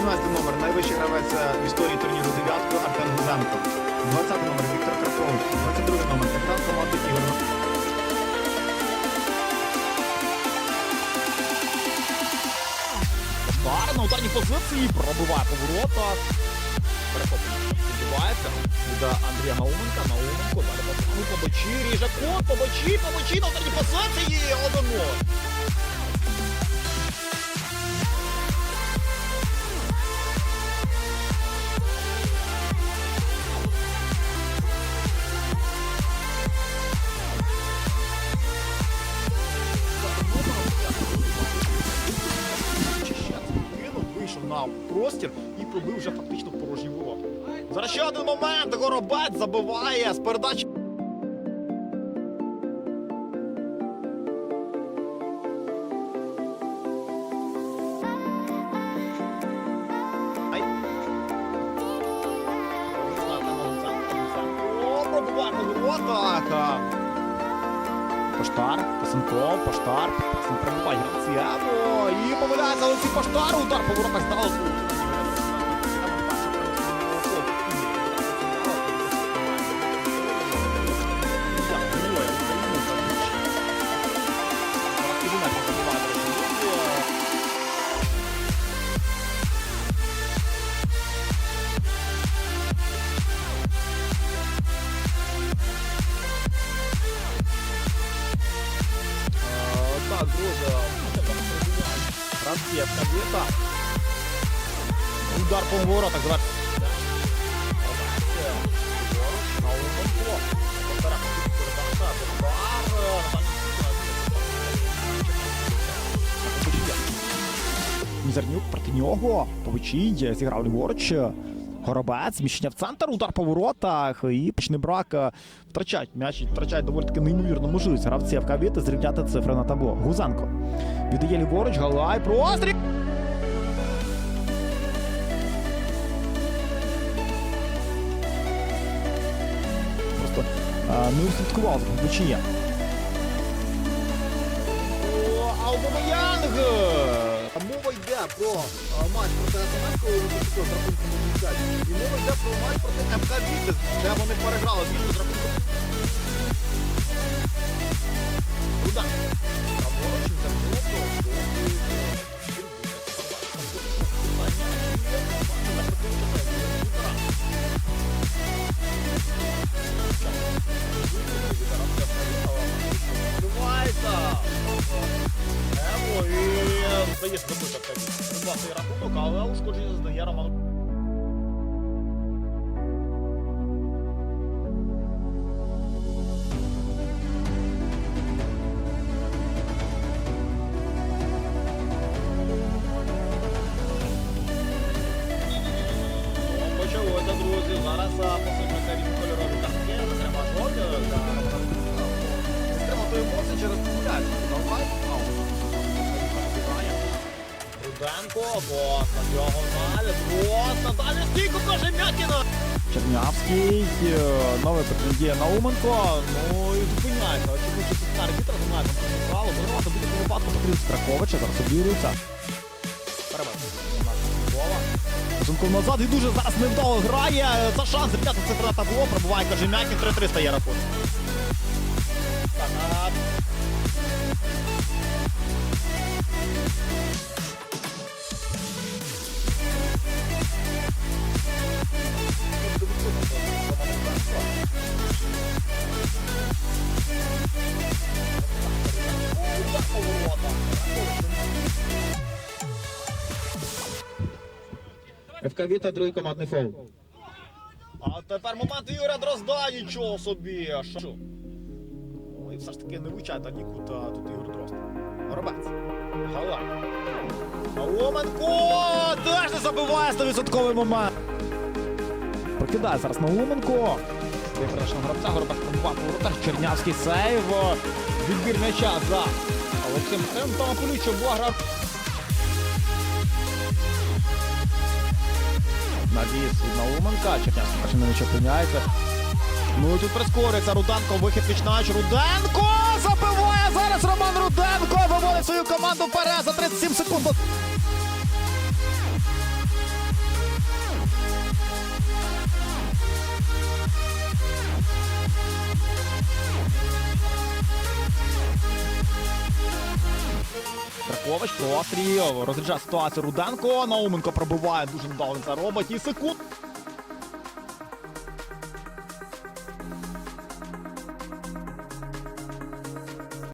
17 номер найвищий гравець е, в історії турніру дев'ятку Артем Гузенко. 20 номер Віктор Кракович. 22 номер капітан команди Ігор. Шар на ударній позиції пробиває по воротах. Перехоплення відбувається. Буде Андрія Науменка. Науменко далі по по бочі. Ріже кот, по бочі, по бочі на ударній позиції. 1-0. І пробив вже фактично в ворота. Зараз ще один момент. Горобець забиває з передачі. Воротах. Поштар, Пасенков, Поштар, Пасен пробиває Грациано і помиляється Олексій Поштар, удар по воротах здалося. Так, друзі, Францівська діта. Удар по воротах завершується. Науменко. Полтора передача. Удар. Мізернюк проти нього. Повичій зіграв ліворуч. Горобець, зміщення в центр, удар по воротах. І почне брак. е, Втрачають м'яч, втрачають доволі таки неймовірну можливість гравці ФК зрівняти цифри на табло. Гузенко. Віддає ліворуч, Галай, простріл! Просто е, не услідкував Бучія. Аубамеянг! Мова йде про матч проти Атаманського Олімпійського з рахунком 0-5. І мова йде про матч проти МК Вітес, де вони переграли з рахунком. Удар. Праворуч, Зернов, Відбувається. І здається, забито так. Власний рахунок, але ушкодження здає Роман. Почалося, друзі. Зараз посипляться різні кольорові картки. Зокрема, жовті. Стримати емоції через популяцію. Давай. Руденко, Коста, діагональ, Коста, далі стійку каже Мякіна. Чернявський, е, новий претендіє Науменко, ну і зупиняється. Очікуючи тут арбітра, знає контрольну праву, вигравати в будь-якому випадку потрібно Страховича, зараз обігрується. Перевезли. Назад і дуже зараз невдало грає. Це шанс зрівняти цифри на табло, пробуває Кажем'якін, 3-3 стає рахунок. Так, ФК Віта, другий командний фол. А тепер момент Ігоря Дрозда, нічого собі. а Що? Ну все ж таки не вичай та нікуди, а тут Ігор Дрозд. Робець. Галай. Науменко! Теж не забиває 100% момент. Прокидає зараз Науменко. Виграшного гравця, Горобець пробував у воротах. Чернявський сейв. Відбір м'яча за Олексієм Тамаполічем. Була гра Навіс від Науменка. Чернявський перший на м'ячі опиняється. Ну і тут прискорюється Руденко, вихід вічнач. Руденко забиває зараз Роман Руденко. Виводить свою команду вперед за 37 секунд. Петрович, простріл, розряджає ситуацію Руденко. Науменко пробиває, дуже недовго він це робить. І секунд.